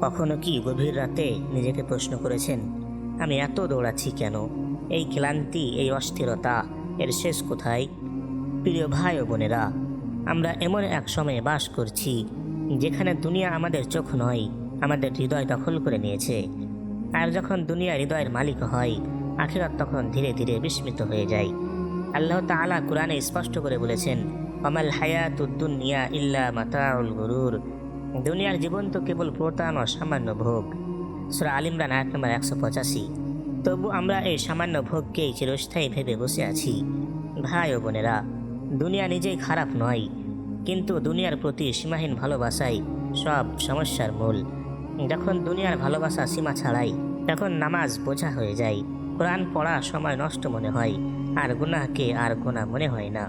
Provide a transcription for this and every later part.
কখনো কি গভীর রাতে নিজেকে প্রশ্ন করেছেন, আমি এত দৌড়াচ্ছি কেন? এই ক্লান্তি, এই অস্থিরতা, এর শেষ কোথায়? প্রিয় ভাই ও বোনেরা, আমরা এমন এক সময়ে বাস করছি, যেখানে দুনিয়া আমাদের চোখ নয়, আমাদের হৃদয় দখল করে নিয়েছে। আর যখন দুনিয়া হৃদয়ের মালিক হয়, আখিরাত তখন ধীরে ধীরে বিস্মিত হয়ে যায়। আল্লাহ তাআলা কোরআনে স্পষ্ট করে বলেছেন অমাল হায়াতুদ্দুনিয়া ইল্লা মাতাউল গুরুর। দুনিয়ার জীবন তো কেবল প্রতারণ ও সামান্য ভোগ। সুরা আলিমরান আয়াত নম্বর একশো পঁচাশি। তবু আমরা এই সামান্য ভোগকেই চিরস্থায়ী ভেবে বসে আছি। ভাই ও বোনেরা, দুনিয়া নিজেই খারাপ নয়, কিন্তু দুনিয়ার প্রতি সীমাহীন ভালোবাসাই সব সমস্যার মূল। যখন দুনিয়ার ভালোবাসা সীমা ছাড়াই, তখন নামাজ বোঝা হয়ে যায়, কোরআন পড়া সময় নষ্ট মনে হয়, আর গুনাহকে আর গুনাহ মনে হয় না।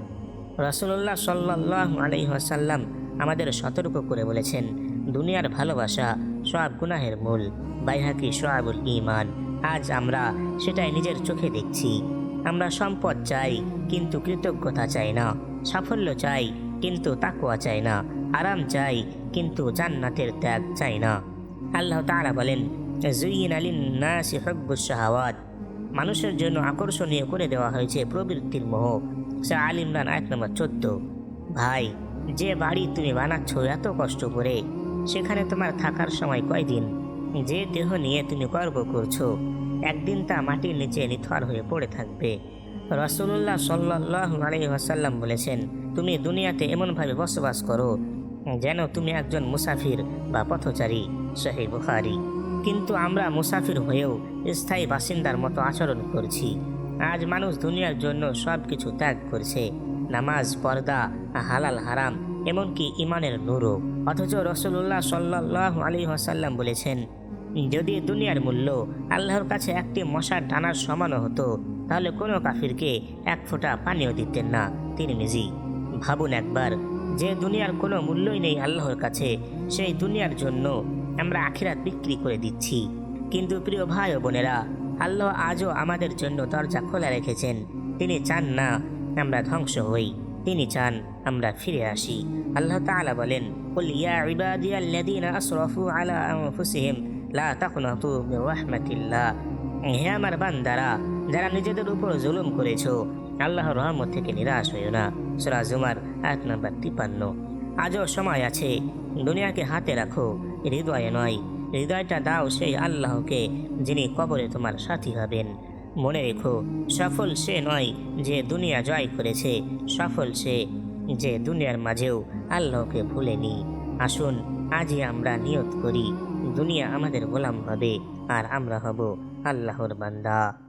রসুল্লাহ সাল্লাহ আলহিহাসাল্লাম আমাদের সতর্ক করে বলেছেন, দুনিয়ার ভালোবাসা সব গুনাহের মূল, বাইহাকি সোয়াবুল ইমান আজ আমরা সেটাই নিজের চোখে দেখছি। আমরা সম্পদ চাই, কিন্তু কৃতজ্ঞতা চাই না। সাফল্য চাই, কিন্তু তাকুয়া চাই না। আরাম চাই, কিন্তু জান্নাতের ত্যাগ চাই না। আল্লাহ তাআলা বলেন জুইন আলিন নাসি হব্বুস শাহাওয়াত। মানুষের জন্য আকর্ষণীয় করে দেওয়া হয়েছে প্রবৃত্তির মোহ। সে আল ইমরান আয়াত নম্বর চোদ্দ। ভাই যে বাড়ি তুমি বানাচ্ছ এত কষ্ট করে, সেখানে তোমার থাকার সময় কয়দিন? যে দেহ নিয়ে তুমি গর্ব করছ। একদিন তা মাটির নিচে নিথর হয়ে পড়ে থাকবে। রসুল্লাহ সাল্লাহ আলহিহাসাল্লাম বলেছেন, তুমি দুনিয়াতে এমনভাবে বসবাস করো, যেন তুমি একজন মুসাফির বা পথচারী। শাহী বুখারি। কিন্তু আমরা মুসাফির হয়েও স্থায়ী বাসিন্দার মতো আচরণ করছি। আজ মানুষ দুনিয়ার জন্য সব কিছু ত্যাগ করছে। নামাজ, পর্দা, হালাল, হারাম, এমনকি ইমানের নূরও। অথচ রসুল্লাহ সাল্লাহ আলী হাসাল্লাম বলেছেন, যদি দুনিয়ার মূল্য আল্লাহর কাছে একটি মশার ডানার সমানও হতো, তাহলে কোনো কাফিরকে এক ফোঁটা পানিও দিতেন না। তিনি নিজে ভাবুন একবার, যে দুনিয়ার কোনো মূল্যই নেই আল্লাহর কাছে, সেই দুনিয়ার জন্য আমরা আখিরাত বিক্রি করে দিচ্ছি। কিন্তু প্রিয় ভাই ও বোনেরা, আল্লাহ আজও আমাদের জন্য দরজা খোলা রেখেছেন। তিনি চান না আমরা ধ্বংস হই তিনি চান আমরা ফিরে আসি আল্লাহ তাআলা বলেন قل يا عبادي الذين أسرفوا على أنفسهم لا تقنطوا من رحمة الله হে আমার বান্দারা যারা নিজেদের উপর জুলুম করেছো আল্লাহর রহমত থেকে নিরাশ হইও না সূরা জুমার আয়াত নাম্বার তিপান্ন আজও সময় আছে দুনিয়াকে হাতে রাখো হৃদয়ে নয় হৃদয়টা দাও সেই আল্লাহকে যিনি কবরে তোমার সাথী হবেন মনে রেখো, সফল সে নয় যে দুনিয়া জয় করেছে, সফল সে যে দুনিয়ার মাঝেও আল্লাহকে ভুলেনি। আসুন, আজই আমরা নিয়ত করি, দুনিয়া আমাদের গোলাম হবে আর আমরা হব আল্লাহর বান্দা।